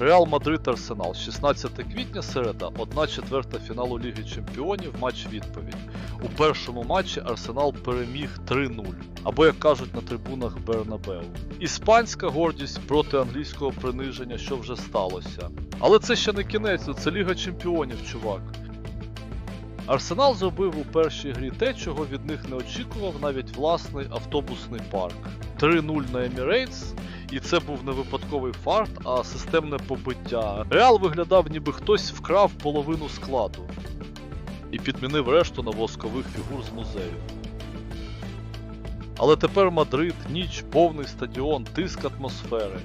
Реал Мадрид Арсенал, 16 квітня середа, 1 четверта фіналу Ліги Чемпіонів, матч відповідь. У першому матчі Арсенал переміг 3-0, або як кажуть на трибунах Бернабеу. Іспанська гордість проти англійського приниження, що вже сталося. Але це ще не кінець, це Ліга Чемпіонів, чувак. Арсенал зробив у першій грі те, чого від них не очікував навіть власний автобусний парк. 3-0 на Емірейтс, і це був не випадковий фарт, а системне побиття. Реал виглядав, ніби хтось вкрав половину складу і підмінив решту на воскових фігур з музею. Але тепер Мадрид, ніч, повний стадіон, тиск атмосфери.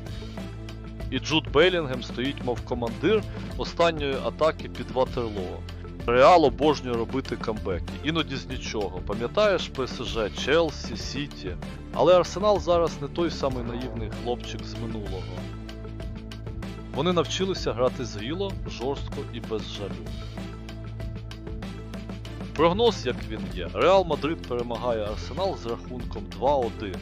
І Джуд Белінгем стоїть, мов командир останньої атаки під Ватерлоо. Реал обожнює робити камбеки, іноді з нічого. Пам'ятаєш ПСЖ, Челсі, Сіті. Але Арсенал зараз не той самий наївний хлопчик з минулого. Вони навчилися грати зріло, жорстко і без жалю. Прогноз, як він є. Реал Мадрид перемагає Арсенал з рахунком 2-1.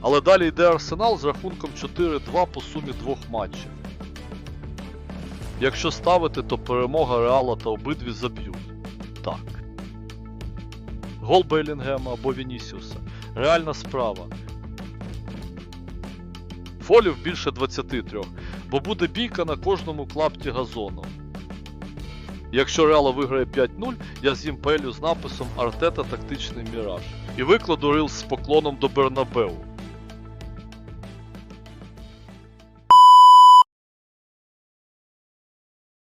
Але далі йде Арсенал з рахунком 4-2 по сумі двох матчів. Якщо ставити, то перемога Реала та обидві заб'ють. Так. Гол Белінгема або Вінісіуса. Реальна справа. Фолів більше 23, бо буде бійка на кожному клапті газону. Якщо Реала виграє 5-0, я з'їм пелю з написом Артета тактичний міраж. І викладу рил з поклоном до Бернабеу.